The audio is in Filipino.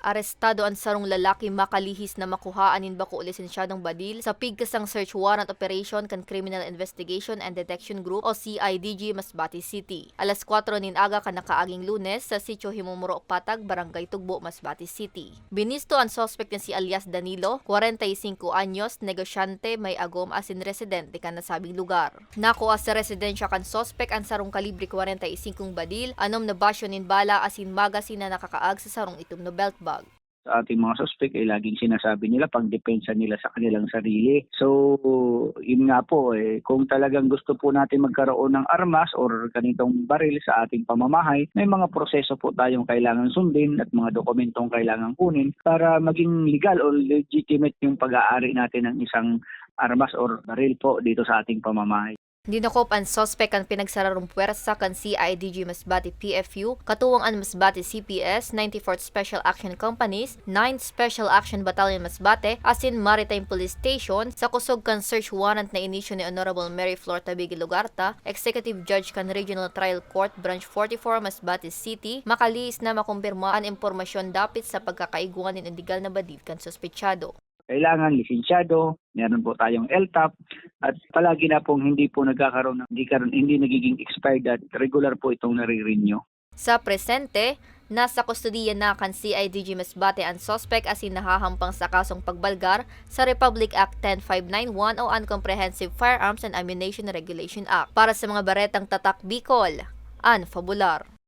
Arestado ang sarong lalaki makalihis na makuhaanin ba ko lisensyadong badil sa pigkasang search warrant operation kan Criminal Investigation and Detection Group o CIDG Masbate City. Alas 4 nin aga ka nakaaging lunes sa sitio Himumuro Patag, Barangay Tugbo, Masbate City. Binisto ang suspect na si alias Danilo, 45 anyos, negosyante, may agom asin residente kan nasabing lugar. Nakuha sa residensya kan suspect ang sarong kalibre 45 badil, anom na basyo nin bala asin magasin na nakakaag sa sarong itom no belt. Sa ating mga suspect ay laging sinasabi nila pang depensa nila sa kanilang sarili. So, yun nga po, eh, kung talagang gusto po natin magkaroon ng armas or ganitong baril sa ating pamamahay, may mga proseso po tayong kailangan sundin at mga dokumentong kailangan kunin para maging legal or legitimate yung pag-aari natin ng isang armas or baril po dito sa ating pamamahay. Dinakop ang suspect ang pinagsararong puwersa kan CIDG Masbate PFU, katuwang ang Masbate CPS, 94th Special Action Companies, 9th Special Action Battalion Masbate, asin Maritime Police Station, sa kusog kan search warrant na inisyo ni Honorable Mary Flor Tabigi Lugarta, Executive Judge kan Regional Trial Court Branch 44 Masbate City, makaliis na makumpirma ang impormasyon dapit sa pagkakaiguan ng illegal na badil kan suspechado. Kailangan lisensyado, meron po tayong LTAP at palagi na pong hindi po nagkakaroon ng hindi, karoon, hindi nagiging expired at regular po itong nare-renew. Sa presente, nasa kustudiya na kan CIDG Masbate ang suspect asin nahahampang sa kasong pagbalgar sa Republic Act 10591 o Uncomprehensive Firearms and Ammunition Regulation Act para sa mga baretang tatak Bicol. An Fabular.